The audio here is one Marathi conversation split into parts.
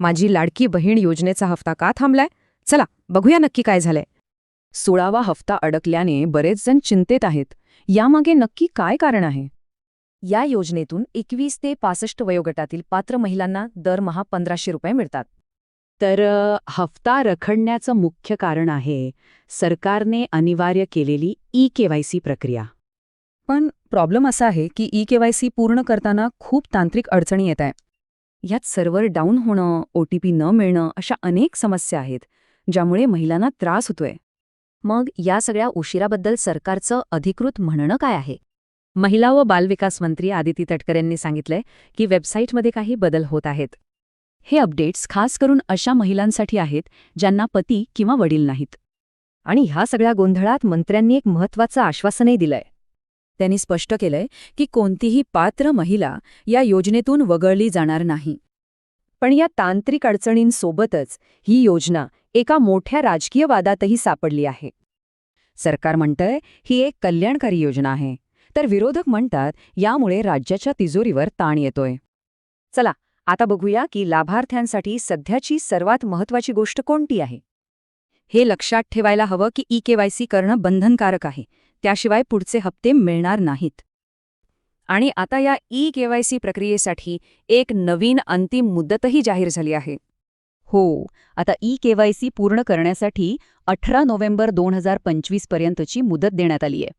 माझी लाडकी बहीण योजनेचा हफ्ता का थांबलाय? चला बघूया नक्की काय झालंय. सोळावा हफ्ता अडकल्याने बरेच जण चिंतेत आहेत. यामागे नक्की काय कारण आहे? या योजनेतून एकवीस ते पासष्ट वयोगटातील पात्र महिलांना दरमहा पंधराशे रुपये मिळतात. तर हफ्ता रखडण्याचं मुख्य कारण आहे सरकारने अनिवार्य केलेली ई केवायसी प्रक्रिया. पण प्रॉब्लेम असा आहे की ई केवायसी पूर्ण करताना खूप तांत्रिक अडचणी येत आहे. यात सर्व्हर डाऊन होणं ओ टी पी न मिळणं अशा अनेक समस्या आहेत ज्यामुळे महिलांना त्रास होतोय. मग या सगळ्या उशिराबद्दल सरकारचं अधिकृत म्हणणं काय आहे? महिला व बालविकास मंत्री आदिती तटकर यांनी सांगितलंय की वेबसाईटमध्ये काही बदल होत आहेत. हे अपडेट्स खास करून अशा महिलांसाठी आहेत ज्यांना पती किंवा वडील नाहीत. आणि ह्या सगळ्या गोंधळात मंत्र्यांनी एक महत्वाचं आश्वासनही दिलंय. त्यांनी स्पष्ट केलंय की कोणतीही पात्र महिला या योजनेतून वगळली जाणार नाही. पण या तांत्रिक अडचणींसोबतच ही योजना एका मोठ्या राजकीय वादातही सापडली आहे. सरकार म्हणतंय ही एक कल्याणकारी योजना आहे. तर विरोधक म्हणतात यामुळे राज्याच्या तिजोरीवर ताण येतोय. चला आता बघूया की लाभार्थ्यांसाठी सध्याची सर्वात महत्वाची गोष्ट कोणती आहे. हे लक्षात ठेवायला हवं की ई केवायसी करणं बंधनकारक आहे. त्याशिवाय पुढचे हप्ते मिळणार नाहीत. आणि आता या ई केवायसी प्रक्रियेसाठी एक नवीन अंतिम मुदतही जाहीर झाली आहे. हो आता ई केवायसी पूर्ण करण्यासाठी अठरा नोव्हेंबर दोन हजार पंचवीस पर्यंतची मुदत देण्यात आली आहे.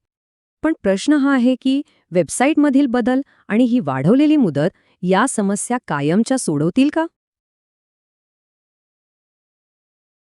पण प्रश्न हा आहे की वेबसाईटमधील बदल आणि ही वाढवलेली मुदत या समस्या कायमच्या सोडवतील का?